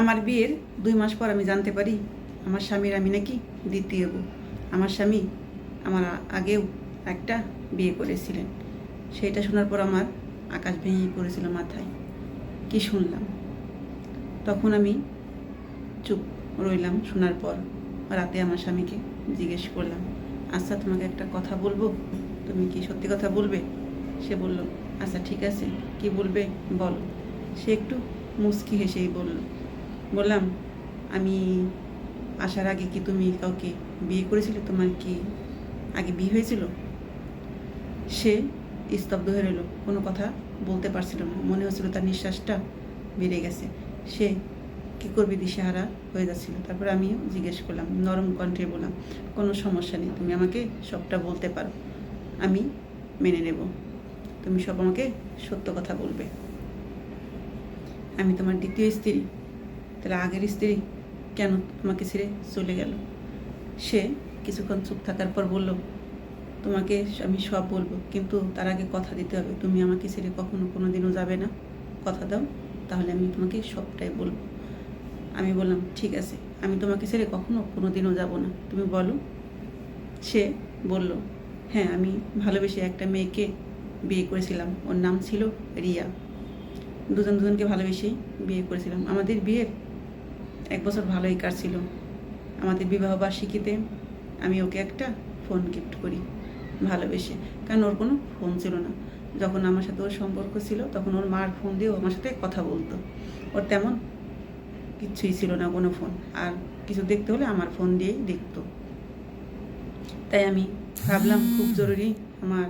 আমার বিয়ের দুই মাস পর আমি জানতে পারি আমার স্বামীর আমি নাকি দ্বিতীয় বউ। আমার স্বামী আমার আগেও একটা বিয়ে করেছিলেন। সেইটা শোনার পর আমার আকাশ ভেঙে পড়েছিল মাথায়। কি শুনলাম? তখন আমি চুপ রইলাম শোনার পর। রাতে আমার স্বামীকে জিজ্ঞেস করলাম আচ্ছা তোমাকে একটা কথা বলব? তুমি কি সত্যি কথা বলবে? সে বলল আচ্ছা ঠিক আছে, কি বলবে বলো। সে একটু মুচকি হেসেই বলল বললাম, আমি আসার আগে কি তুমি কাউকে বিয়ে করেছিলে? তোমার কি আগে বিয়ে হয়েছিল? সে স্তব্ধ হয়ে রইল। কোনো কথা বলতে পারছিল না। মনে হচ্ছিল তার নিঃশ্বাসটা বেড়ে গেছে। সে কী করবে দিশেহারা? হয়ে যাচ্ছিল। তারপর আমিও জিজ্ঞেস করলাম, নরম কণ্ঠে বললাম, কোনো সমস্যা নেই, তুমি আমাকে সবটা বলতে পারো। আমি মেনে নেব। তুমি সব আমাকে সত্য কথা বলবে। আমি তোমার দ্বিতীয় স্ত্রী। তাহলে আগের স্ত্রী কেন তোমাকে ছেড়ে চলে গেল? সে কিছুক্ষণ চুপ থাকার পর বলল, তোমাকে আমি সব বলব, কিন্তু তার আগে কথা দিতে হবে। তুমি আমাকে ছেড়ে কখনো কোনো দিনও যাবে না। কথা দাও, তাহলে আমি তোমাকে সবটাই বলব। আমি বললাম, ঠিক আছে, আমি তোমাকে ছেড়ে কখনো কোনো দিনও যাব না। তুমি বলো। সে বলল হ্যাঁ আমি ভালোবেসে একটা মেয়েকে বিয়ে করেছিলাম। ওর নাম ছিল রিয়া। দুজন দুজনকে ভালোবেসেই বিয়ে করেছিলাম। আমাদের বিয়ের এক বছর ভালোই কাটছিল। আমাদের বিবাহ বার্ষিকীতে আমি ওকে একটা ফোন গিফট করি, ভালোবেসে। কারণ ওর কোনো ফোন ছিল না। যখন আমার সাথে ওর সম্পর্ক ছিল, তখন ওর মার ফোন দিয়ে আমার সাথে কথা বলতো। ওর তেমন কিচ্ছুই ছিল না কোনো ফোন আর কিছু দেখতে হলে আমার ফোন দিয়েই দেখতো। তাই আমি ভাবলাম, খুব জরুরি আমার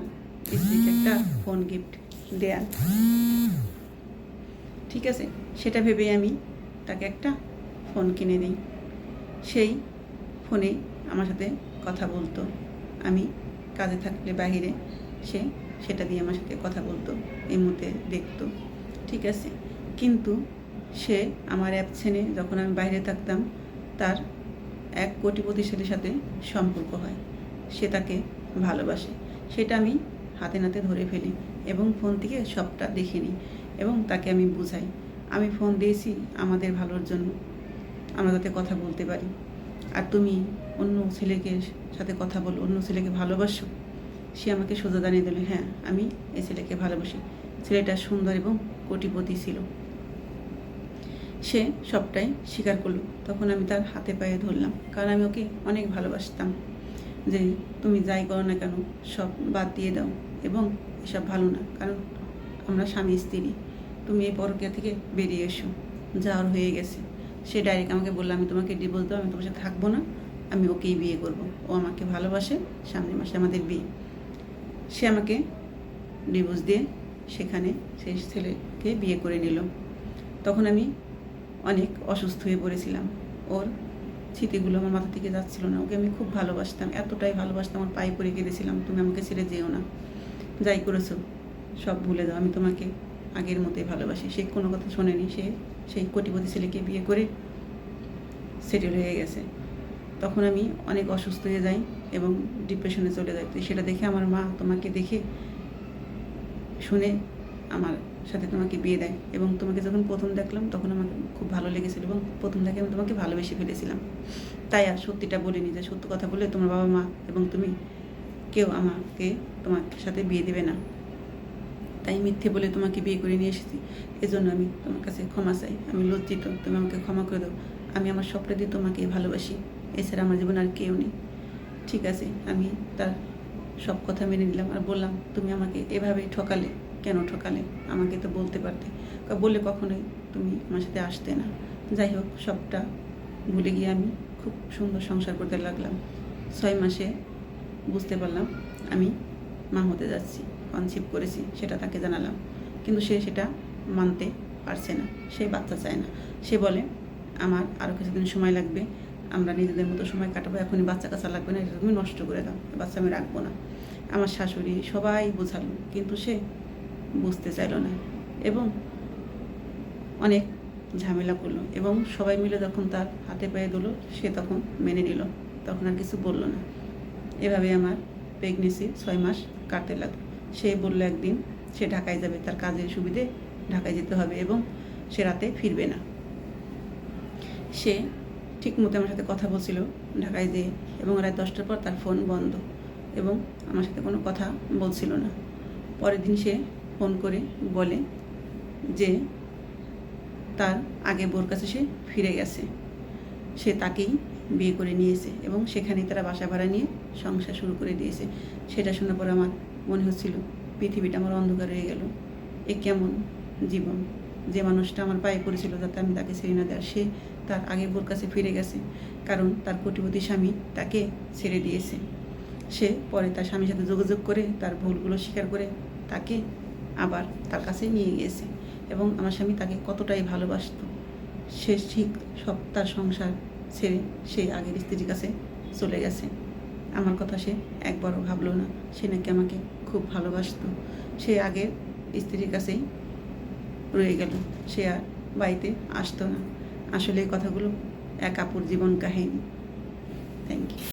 স্ত্রীকে একটা ফোন গিফট দেয়া। ঠিক আছে? সেটা ভেবেই আমি তাকে একটা ফোন কিনে দিই সেই ফোনে আমার সাথে কথা বলতো। আমি কাজে থাকলে বাইরে সে সেটা দিয়ে আমার সাথে কথা বলতো, এই মুহূর্তে দেখতো। ঠিক আছে? কিন্তু সে আমার অ্যাবসেনে যখন আমি বাইরে থাকতাম, তার এক কোটিপতি ছেলের সাথে সম্পর্ক হয়। সে তাকে ভালোবাসে। সেটা আমি হাতে নাতে ধরে ফেলি এবং ফোন থেকে সবটা দেখে নিই এবং তাকে আমি বুঝাই। আমি ফোন দিয়েছি আমাদের ভালোর জন্য। আমরা যাতে কথা বলতে পারি। আর তুমি অন্য ছেলেকে সাথে কথা বলো, অন্য ছেলেকে ভালোবাসো, সে আমাকে সোজা জানিয়ে দিল হ্যাঁ আমি এই ছেলেকে ভালোবাসি। ছেলেটা সুন্দর এবং কোটিপতি ছিল। সে সবটাই স্বীকার করল। তখন আমি তার হাতে পায়ে ধরলাম, কারণ আমি ওকে অনেক ভালোবাসতাম। যে তুমি যাই করো না কেন, সব বাদ দিয়ে দাও এবং এসব ভালো না, কারণ আমরা স্বামী স্ত্রী। তুমি এই পরকিয়া থেকে বেরিয়ে এসো যাওয়ার হয়ে গেছে। সে ডাইরেক্ট আমাকে বলল, আমি তোমাকে ডিভোর্স দেবো, আমি তোমার সাথে থাকব না। আমি ওকেই বিয়ে করব। ও আমাকে ভালোবাসে, সামনের মাসে আমাদের বিয়ে। সে আমাকে ডিভোর্স দিয়ে সেখানে সেই ছেলেকে বিয়ে করে নিল। তখন আমি অনেক অসুস্থ হয়ে পড়েছিলাম। ওর স্মৃতিগুলো আমার মাথা থেকে যাচ্ছিল না। ওকে আমি খুব ভালোবাসতাম, এতটাই ভালোবাসতাম আমার পায়ে পড়ে কেঁদেছিলাম, তুমি আমাকে ছেড়ে যেও না। যাই করেছ, সব ভুলে দাও আমি তোমাকে আগের মতোই ভালোবাসি। সে কোনো কথা শোনেনি, সে সেই কোটিপতি ছেলেকে বিয়ে করে সেটেল হয়ে গেছে। তখন আমি অনেক অসুস্থ হয়ে যাই এবং ডিপ্রেশনে চলে যাই। তো সেটা দেখে আমার মা তোমাকে দেখে শুনে আমার সাথে তোমাকে বিয়ে দেয় এবং তোমাকে যখন প্রথম দেখলাম, তখন আমার খুব ভালো লেগেছিল এবং প্রথম দেখে আমি তোমাকে ভালোবেসে ফেলেছিলাম। তাই আর সত্যিটা বলিনি যে সত্য কথা বলে তোমার বাবা মা এবং তুমি কেউ আমাকে তোমার সাথে বিয়ে দেবে না। তাই মিথ্যে বলে তোমাকে বিয়ে করে নিয়ে এসেছি। এজন্য আমি তোমার কাছে ক্ষমা চাই। আমি লজ্জিত। তুমি আমাকে ক্ষমা করে দাও। আমি আমার স্বপ্নে দিয়ে তোমাকে ভালোবাসি। এছাড়া আমার জীবন আর কেউ নেই। ঠিক আছে, আমি তার সব কথা মেনে নিলাম আর বললাম, তুমি আমাকে এভাবে ঠকালে? কেন ঠকালে? আমাকে তো বলতে পারতে। বললে কখনোই তুমি আমার সাথে আসতে না। যাই হোক, সবটা ভুলে গিয়ে আমি খুব সুন্দর সংসার করতে লাগলাম। ছয় মাসে বুঝতে পারলাম আমি মা হতে যাচ্ছি। কনসিভ করেছি, সেটা তাকে জানালাম। কিন্তু সে সেটা মানতে পারছে না, সে বাচ্চা চায় না। সে বলে, আমার আরও কিছুদিন সময় লাগবে, আমরা নিজেদের মতো সময় কাটাবো, এখনই বাচ্চা কাচ্চা লাগবে না এটা তুমি নষ্ট করে দাও বাচ্চা আমি রাখব না। আমার শাশুড়ি সবাই বোঝালো, কিন্তু সে বুঝতে চাইলো না এবং অনেক ঝামেলা করল এবং সবাই মিলে যখন তার হাতে পায়ে দিল সে তখন মেনে নিল, তখন আর কিছু বলল না। এভাবে আমার প্রেগনেন্সি ছয় মাস কাটতে লাগল। সে বলল একদিন, সে ঢাকায় যাবে, তার কাজের সুবিধে ঢাকায় যেতে হবে এবং সে রাতে ফিরবে না। সে ঠিক মতো আমার সাথে কথা বলছিল ঢাকায় যেয়ে এবং রাত দশটার পর তার ফোন বন্ধ এবং আমার সাথে কোনো কথা বলছিল না। পরের দিন সে ফোন করে বলে যে তার আগে বোর কাছে সে ফিরে গেছে। সে তাকেই বিয়ে করে নিয়েছে এবং সেখানেই তারা বাসা ভাড়া নিয়ে সংসার শুরু করে দিয়েছে। সেটা শোনার পর আমার মনে হচ্ছিল, পৃথিবীটা আমার অন্ধকার হয়ে গেল। এ কেমন জীবন? যে মানুষটা আমার পায়ে পড়েছিল যাতে আমি তাকে ছেড়ে না দেয়, সে তার আগে বোর কাছে ফিরে গেছে, কারণ তার কোটিপতি স্বামী তাকে ছেড়ে দিয়েছে। সে পরে তার স্বামীর সাথে যোগাযোগ করে, তার ভুলগুলো স্বীকার করে তাকে আবার তার কাছে নিয়ে গিয়েছে এবং আমার স্বামী তাকে কতটাই ভালোবাসত। সে ঠিক সব, তার সংসার ছেড়ে সে আগের স্ত্রীর কাছে চলে গেছে। আমার কথা সে একবারও ভাবলো না। সে নাকি আমাকে খুব ভালোবাসত। সে আগের স্ত্রীর কাছেই রয়ে গেল। সে আর বাড়িতে আসতো না। আসলে এই কথাগুলো এক আপুর জীবন কাহিনী। Thank you